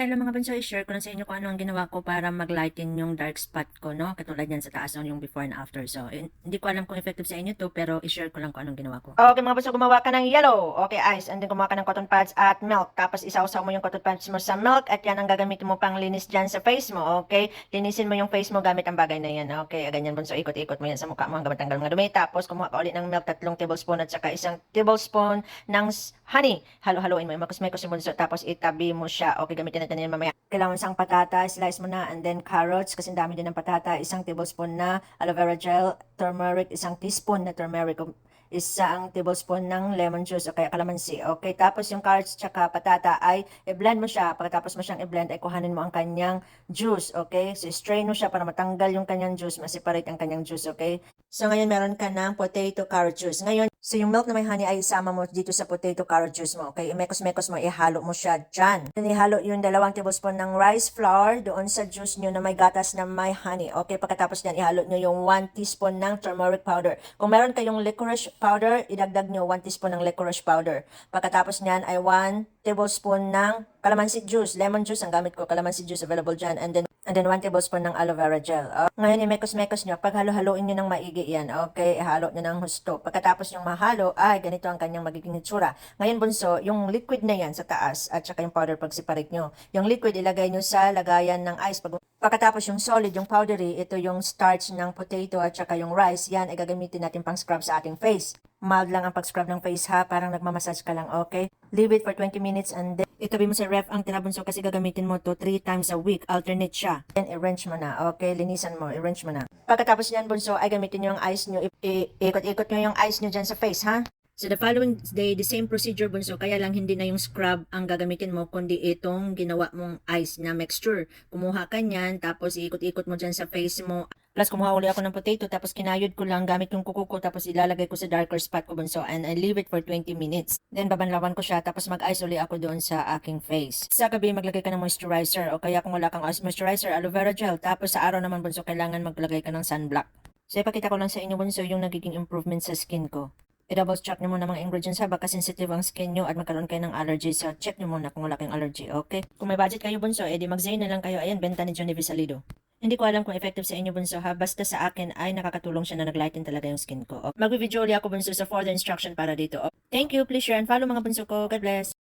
Hello mga bunso, i-share ko lang sa inyo kung ano ang ginawa ko para mag-lighten yung dark spot ko, no? Katulad yan sa taas, no? yung before and after. So, in- hindi ko alam kung effective sa inyo to, pero i-share ko lang kung anong ginawa ko. Okay mga bunso, gumawa ka ng yellow. Okay, ice. And then gumawa ka ng cotton pads at milk. Tapos isawsaw mo yung cotton pads mo sa milk at yan ang gagamitin mo pang linis dyan sa face mo. Okay? Linisin mo yung face mo gamit ang bagay na yan. Okay? Ganyan bunso, ikot-ikot mo yan sa mukha mo hanggang matanggal mga dumi. Tapos kumuha ka ulit ng milk, tatlong tablespoon at saka isang tablespoon ng honey. Halo-haloin mo yung makusmekos yung bunso. Tapos itabi mo siya. Okay, gamitin natin yan mamaya. Kailangan isang patata, slice mo na, and then carrots, kasi dami din ng patata, isang tablespoon na aloe vera gel, turmeric, isang teaspoon na turmeric, isang tablespoon ng lemon juice o kaya calamansi. Okay, tapos yung carrots tsaka patata ay i-blend mo siya. Pagkatapos mo siyang i-blend ay kuhanin mo ang kanyang juice. Okay, so strain mo siya para matanggal yung kanyang juice, ma-separate ang kanyang juice. Okay, so ngayon meron ka ng potato carrot juice. Ngayon, so yung milk na may honey ay isama mo dito sa potato carrot juice mo. Okay, imekos-mekos mo, ihalo mo siya dyan. Then ihalo yung dalawang tablespoon ng rice flour doon sa juice nyo na may gatas na may honey. Okay, pagkatapos yan, ihalo nyo yung 1 teaspoon ng turmeric powder. Kung meron kayong licorice powder, idagdag nyo 1 teaspoon ng licorice powder. Pagkatapos niyan ay 1 tablespoon ng calamansi juice, lemon juice ang gamit ko, calamansi juice available dyan. And then and then 1 tablespoon ng aloe vera gel. Oh, ngayon, imekos-mekos nyo. Pag halo-haloin nyo ng maigi yan, okay, ihalo nyo ng husto. Pagkatapos yung mahalo, ay, ganito ang kanyang magiging itsura. Ngayon, bunso, yung liquid na yan sa taas, at saka yung powder pag separate nyo. Yung liquid, ilagay nyo sa lagayan ng ice. Pag Pagkatapos yung solid, yung powdery, ito yung starch ng potato at saka yung rice, yan ay gagamitin natin pang scrub sa ating face. Mild lang ang pag-scrub ng face ha, parang nagmamassage ka lang, okay? Leave it for 20 minutes and then itabi mo sa ref ang tinabunso kasi gagamitin mo to 3 times a week, alternate siya. Then i-rinse mo na, okay? Linisan mo, i-rinse mo na. Pagkatapos yan, bunso, ay gamitin nyo yung ice i- ikot-ikot nyo yung ice nyo dyan sa face, ha? So, the following day, the same procedure, bunso, kaya lang hindi na yung scrub ang gagamitin mo, kundi itong ginawa mong ice na mixture. Kumuha ka niyan, tapos iikot-ikot mo dyan sa face mo. Plus, kumuha uli ako ng potato, tapos kinayod ko lang gamit yung kuko ko, tapos ilalagay ko sa darker spot ko, bunso, and I leave it for 20 minutes. Then, babanlawan ko siya, tapos mag-ice uli ako doon sa aking face. Sa gabi, maglagay ka ng moisturizer, o kaya kung wala kang moisturizer, aloe vera gel. Tapos, sa araw naman, bunso, kailangan maglagay ka ng sunblock. So, ipakita ko lang sa inyo, bunso, yung nagiging improvement sa skin ko i-double check nyo muna mga ingredients ha, baka sensitive ang skin nyo at magkaroon kayo ng allergy. So, check nyo muna kung wala kayong allergy, okay? Kung may budget kayo, bunso, edi mag na lang kayo. Ayan, benta ni Johnny Visalido. Hindi ko alam kung effective sa inyo, bunso, ha? Basta sa akin ay nakakatulong siya na nag-lighten talaga yung skin ko. Ulit ako, bunso, sa further instruction para dito. Thank you, please share and follow mga bunso ko. God bless.